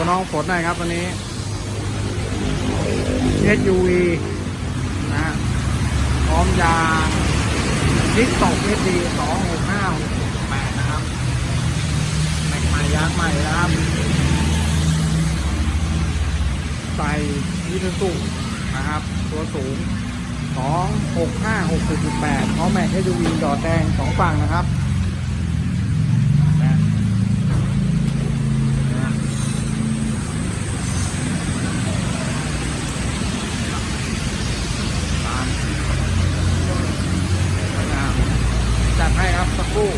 ว์น้องฝนหน่อยครับวันนี้ SUV นะฮะพร้อมยางนิกตก SD สดีสองหกห้าหกแปดนะครับแม็กใหม่ยางใหม่นะครับใส่ยิทสุนะครับ ตัวสูง2 6 5 6 7 8พร้อมแม็ก SUV ดอดแดงสองฝั่งนะครับนะนะตามนะครับจัดให้ครับ สักครู่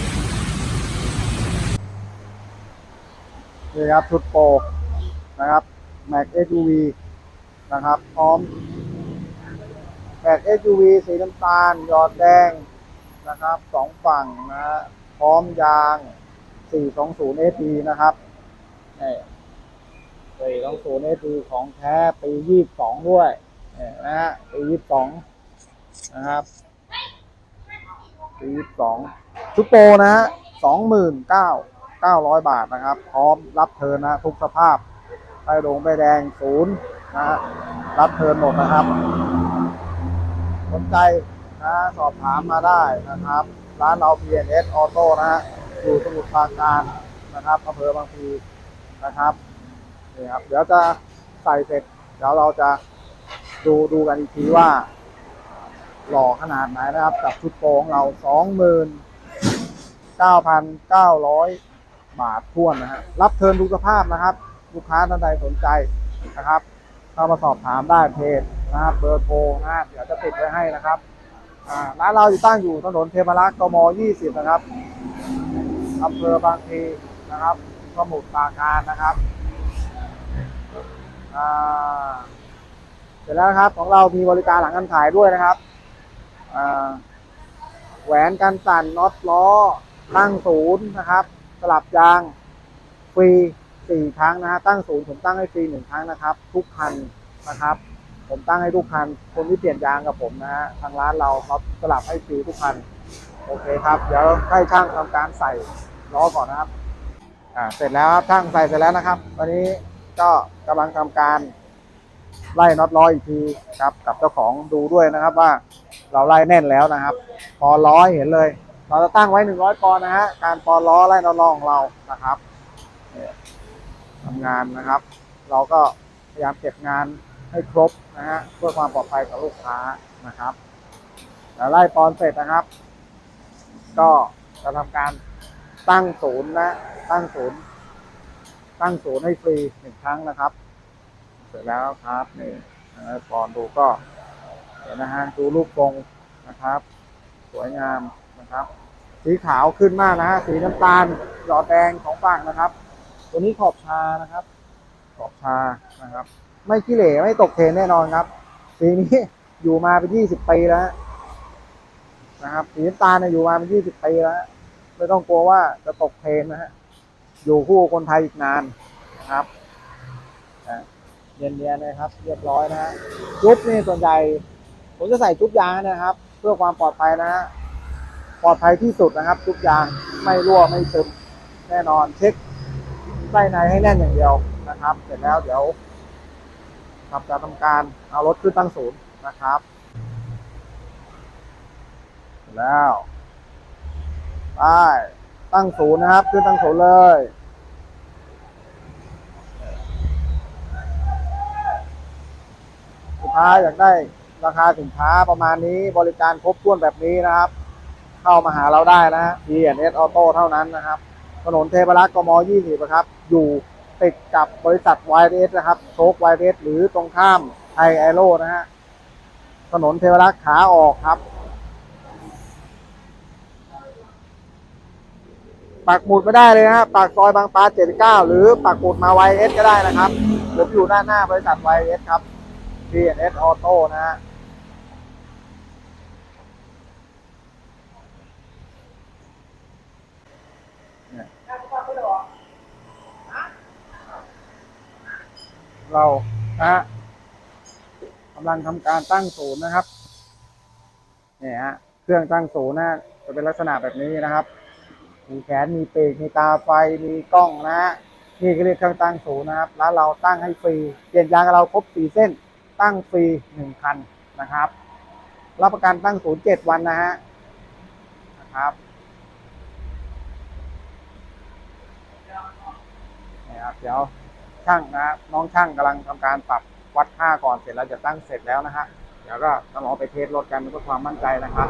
นี่ครับชุดโปรนะครับแม็ก SUV นะครับ พร้อมแม็ก SUV สีน้ำตาล ยอดแดงนะครับสองฝั่งนะฮะพร้อมยาง 420 SP นะครับนี่420 SP ของแท้ปี 22 ด้วยนี่นะฮะปี 22 นะครับปี 22 ชุดโปรนะฮะ29,900บาทนะครับ พร้อมรับเทินนะทุกสภาพไปลงไปแดงศูนย์นะฮะรับเทินหมดนะครับสนใจนะสอบถามมาได้นะครับ ร้านเรา PNS Auto นะฮะอยู่สมุทรปราการนะครับอำเภอบางพีนะครับนี่ครับ เดี๋ยวจะใส่เสร็จเดี๋ยวเราจะดูดูกันอีกทีว่า หล่อขนาดไหนนะครับ กับชุดโปรของเราสองหมื่น เก้าพันเก้าร้อยบาททวนนะฮะรับเทิร์นทุกสภาพนะครับ ลูกค้าท่านใดสนใจนะครับเข้ามาสอบถามได้เพจนะครับเบอร์โทรนะเดี๋ยวจะติดไว้ให้นะครับร้านเราอยู่ตั้งอยู่ถนนเทพรักษ์กม 20 นะครับอำเภอบางพลีนะครับสมุทรปราการนะครับเสร็จแล้วนะครับของเรามีบริการหลังการขายด้วยนะครับแหวนกันสั่นน็อตล้อ ตั้งศูนย์นะครับ สลับยางฟรีสี่ครั้งนะฮะตั้งศูนย์ผมตั้งให้ฟรีหนึ่งครั้งนะครับ ทุกคันนะครับ ผมตั้งให้ทุกคัน คนที่เปลี่ยนยางกับผมนะฮะทางร้านเราครับสลับให้ฟรีทุกคันโอเคครับ เดี๋ยวให้ช่างทำการใส่ล้อก่อนนะครับอ่าเสร็จแล้วครับช่างใส่เสร็จแล้วนะครับ ตอนนี้ก็กำลังทำการไล่น็อตล้ออีกทีครับ กับเจ้าของดูด้วยนะครับว่าเราไล่แน่นแล้วนะครับ พอล้อเห็นเลย เราจะตั้งไว้หนึ่งร้อยปอนด์นะฮะ การปอนล้อไล่น็อล้อของเรานะครับทำงานนะครับ เราก็พยายามเก็บงานให้ครบนะฮะเพื่อความปลอดภัยของลูกค้านะครับแล้วไล่ปอนเสร็จนะครับ ก็จะทำการตั้งศูนย์นะตั้งศูนย์ ตั้งศูนย์ให้ฟรีหนึ่งครั้งนะครับ เสร็จแล้วครับนี่ปอนดูก็เดี๋ยวนะฮะดูรูปทรงนะครับ สวยงาม นะครับ สีขาวขึ้นมากนะฮะสีน้ำตาลหยอดแดงของฝั่งนะครับ ตัวนี้ขอบชานะครับ ขอบชานะครับ ไม่ขี้เหร่ไม่ตกเทรนแน่นอนครับ สีนี้อยู่มาเป็นยี่สิบปีแล้วนะครับสีน้ำตาลเนี่ยอยู่มาเป็นยี่สิบปีแล้วไม่ต้องกลัวว่าจะตกเทรนนะฮะอยู่คู่คนไทยอีกนานนะครับเนียนๆนะครับ เรียบร้อยนะฮะจุ๊บนี่ส่วนใหญ่ผมจะใส่จุ๊บยางนะครับ เพื่อความปลอดภัยนะฮะ ปลอดภัยที่สุดนะครับจุ๊บยางไม่รั่วไม่ซึมแน่นอนเช็คไส้ในให้แน่นอย่างเดียวนะครับ เสร็จแล้วเดี๋ยวทำการทำการเอารถขึ้นตั้งศูนย์นะครับเสร็จแล้วไปตั้งศูนย์นะครับ ขึ้นตั้งศูนย์เลยลูกค้าอยากได้ราคาสินค้าประมาณนี้บริการครบถ้วนแบบนี้นะครับ เข้ามาหาเราได้นะฮะ P&S Auto เท่านั้นนะครับ ถนนเทพรักษ์กม 20นะครับ อยู่ติดกับบริษัท YS นะครับ โชค YS หรือตรงข้ามไทยไอโร่นะฮะ ถนนเทพรักษ์ขาออกครับ ปักหมุดไม่ได้เลยนะฮะ ปากซอยบางปลา 79 หรือปักหมุดมา YS ก็ได้นะครับหรือยู่ด้าหน้าบริษัท YS ครับ P&S Auto นะฮะ เรานะฮะกำลังทำการตั้งศูนย์นะครับเนี่ยฮะเครื่องตั้งศูนย์นะจะเป็นลักษณะแบบนี้นะครับ มีแขนมีปีกมีตาไฟมีกล้องนะฮะนี่ก็เรียกเครื่องตั้งศูนย์นะครับแล้วเราตั้งให้ฟรีเปลี่ยนยางเราครบสี่เส้น ตั้งฟรีหนึ่งคันนะครับ รับประกันตั้งศูนย์เจ็ดวันนะฮะนะครับนี่ครับเดี๋ยว ช่างนะน้องช่างกำลังทำการปรับวัดค่าก่อนเสร็จแล้วจะตั้งเสร็จแล้วนะฮะเดี๋ยวก็ต้องรอไปเทสรถกันเพื่อความมั่นใจนะครับ